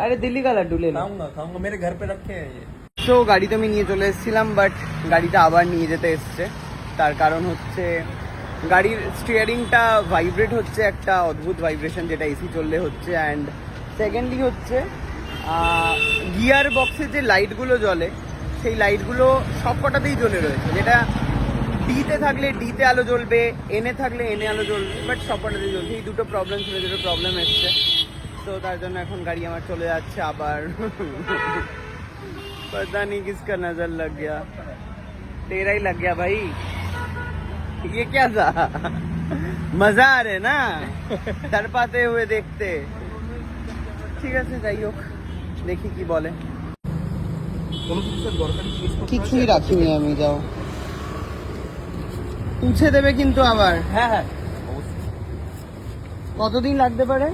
अरे दिल्ली का लड्डू ले लो खाऊंगा खाऊंगा मेरे घर पे रखे हैं ये তো গাড়ি তো আমি নিয়ে চলে এসেছিলাম বাট গাড়িটা আবার নিয়ে যেতে এসছে তার কারণ হচ্ছে গাড়ির স্টিয়ারিংটা ভাইব্রেট হচ্ছে একটা অদ্ভুত ভাইব্রেশন যেটা এসি চললে হচ্ছে অ্যান্ড সেকেন্ডলি হচ্ছে গিয়ার বক্সের যে লাইটগুলো জ্বলে সেই লাইটগুলো সব কটাতেই জ্বলে রয়েছে যেটা ডিতে থাকলে ডিতে আলো জ্বলবে এনে থাকলে এনে আলো জ্বলবে বাট সব কটাতেই জ্বলবে এই দুটো প্রবলেম ছিল দুটো প্রবলেম এসছে তো তার জন্য এখন গাড়ি আমার চলে যাচ্ছে আবার पता नहीं किसका नजर लग गया तेरा ही लग गया भाई ये क्या था मजा आ रहे ना डर पाते हुए देखते ঠিক আছে যাই হোক দেখি কি বলে কোনো কিছু দরকারি জিনিস কিছুই রাখিনি আমি যাও পুছে দেবে কিন্তু আবার হ্যাঁ হ্যাঁ কতদিন লাগতে পারে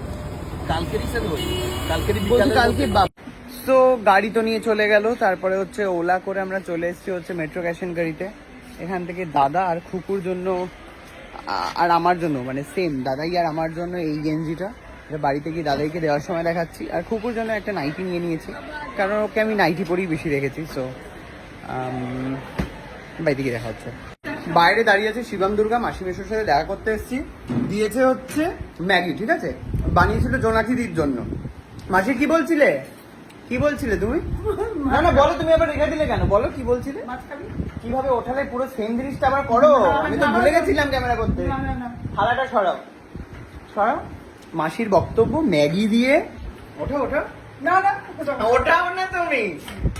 কালকেরই স্যার বলি কালকেরই কালকে বাপ। তো গাড়ি তো নিয়ে চলে গেল তারপরে হচ্ছে ওলা করে আমরা চলে এসেছি হচ্ছে মেট্রো ক্যাশন গাড়িতে। এখান থেকে দাদা আর খুকুর জন্য আর আমার জন্য মানে সেম দাদাই আর আমার জন্য এই গেঞ্জিটা। এটা বাড়িতে গিয়ে দাদাইকে দেওয়ার সময় দেখাচ্ছি। আর খুকুর জন্য একটা নাইটি নিয়ে নিয়েছি। কারণ ওকে আমি নাইটি পরেই বেশি রেখেছি সো বাড়িতে গিয়ে দেখা হচ্ছে। বাইরে দাঁড়িয়ে আছে শিবম দুর্গা মাসি মেশোর সাথে দেখা করতে এসেছি। দিয়েছে হচ্ছে ম্যাগি ঠিক আছে? বানিয়েছিল জোনাকিদির জন্য। মাসি কি বলছিলে? কি বলছিলে তুমি? না না বলো তুমি আবার রেখে দিলে কেন? বলো কি বলছিলে? কীভাবে ওঠালে পুরো সেম জিনিসটা আবার করো? আমি তো ভুলে গেছিলাম ক্যামেরা করতে। থালাটা সরাও। সরাও। মাসির বক্তব্য ম্যাগি দিয়ে। ওঠো ওঠো। না না ওঠাও না তুমি।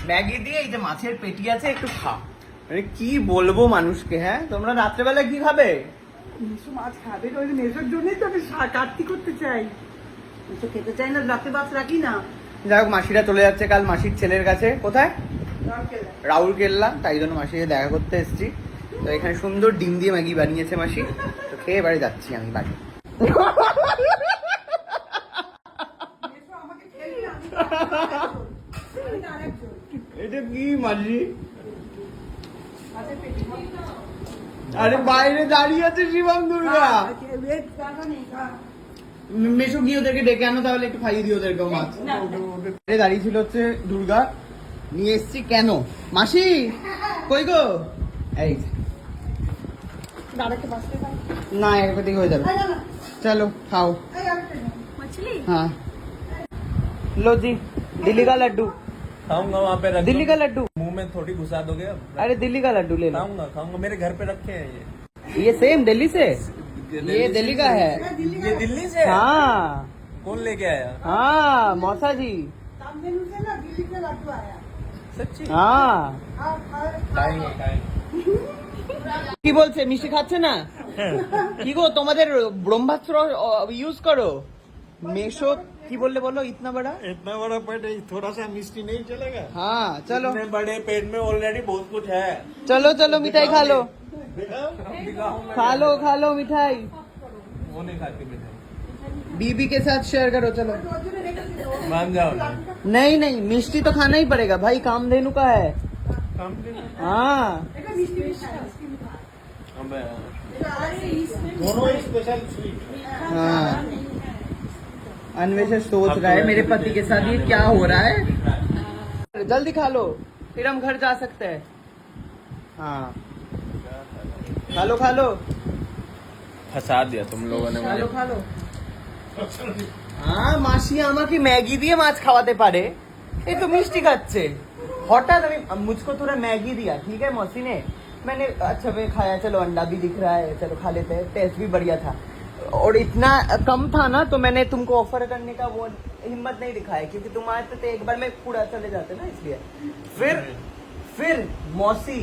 ম্যাগি দিয়ে এই যে মাছের পেটি আছে একটু খাও। মানে কি বলব মানুষকে হ্যাঁ? তোমরা রাত্রেবেলা কি খাবে? মিশু মাছ খাবে ওই মেশোর জন্যই তো আমি কাটতি করতে চাই। মিশু খেতে চাই না রাতে মাছ রাখি না। যাই হোক মাসিরা চলে যাচ্ছে কাল মাসির ছেলের কাছে। কোথায়? রাহুল কেল্লা। তাই জন্য মাসিকে দেখা করতে এসেছি। তো এখানে সুন্দর ডিম দিয়ে ম্যাগি বানিয়েছে মাসি। তো খেয়ে বাড়ি যাচ্ছি আমি বাড়ি। এটা কি মাসি? আরে বাইরে দাঁড়িয়ে আছে শিবম দুর্গা মেশো গিয়ে ওদেরকে ডেকে আনো তাহলে একটু খাইয়ে দিও ওদেরকে মাছ বাইরে দাঁড়িয়ে ছিল হচ্ছে দুর্গা নিয়ে এসছি কেন মাসি কই গো এই যে। না একবার দিকে হয়ে যাবে চলো খাও मछली हाँ लो जी दिल्ली का लड्डू खाऊंगा वहाँ पे रख दिल्ली का लड्डू मुंह में थोड़ी घुसा दोगे अब अरे दिल्ली का लड्डू ले लो खाऊंगा खाऊंगा मेरे घर पे रखे हैं ये ये सेम दिल्ली से ये दिल्ली का है ये दिल्ली से है? हाँ कौन लेके आया हाँ मौसा जी तामझाम से ना दिल्ली से लड्डू आया सच्ची हाँ खाओ खाओ खाएंगे खाएंगे কি বলছে মিষ্টি খাচ্ছে না কি গো তোমাদের ব্রহ্মাস্ত্র ইউজ করো মেশো की बोले बोलो इतना बड़ा? इतना बड़ा पेट थोड़ा सा मिस्टी नहीं चलेगा? हाँ चलो। इतने बड़े पेट में ऑलरेडी बहुत कुछ है। चलो चलो मिठाई खा लो। खा लो खा लो मिठाई। वो नहीं खाती मिठाई। बीबी के साथ शेयर करो चलो। मान जाओ नहीं नहीं मिस्टी तो खाना ही पड़ेगा। भाई काम देनु का है। हाँ। दोनों स्पेशल स्वीट हाँ। अन्वेषण सोच रहा है मेरे पति के साथ ये क्या हो रहा है जल्दी खा लो फिर हम घर जा सकते हैं हाँ खा लो खा लो फंसा दिया तुम लोगों ने খা লো मुझे খা লো হ্যাঁ মাসি আমাকে ম্যাগি দিয়ে মাছ খাওয়াতে পারে এ তো মিষ্টি খাচ্ছে হঠাৎ আমি मुझको थोड़ा मैगी दिया ठीक है मौसी ने मैंने अच्छा मैं खाया चलो अंडा भी दिख रहा है चलो खा लेते हैं टेस्ट भी बढ़िया था और इतना कम था ना तो मैंने तुमको ऑफर करने का वो हिम्मत नहीं दिखाया क्योंकि तुम आए थे तो एक बार में पूरा चले जाते ना इसलिए फिर फिर मौसी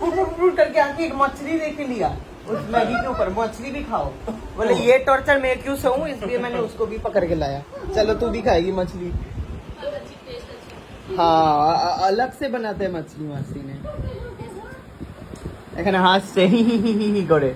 पुर पुर पुर करके आके एक मछली लेके लिया उस मैगी के ऊपर मछली भी खाओ बोले ये टॉर्चर मैं क्यों सहूं इसलिए मैंने उसको भी पकड़ के लाया चलो तू भी खाएगी मछली हाँ अ- अ- अलग से बनाते हैं मछली मासी ने এখানে হাসছে হি হি হি হি হি করে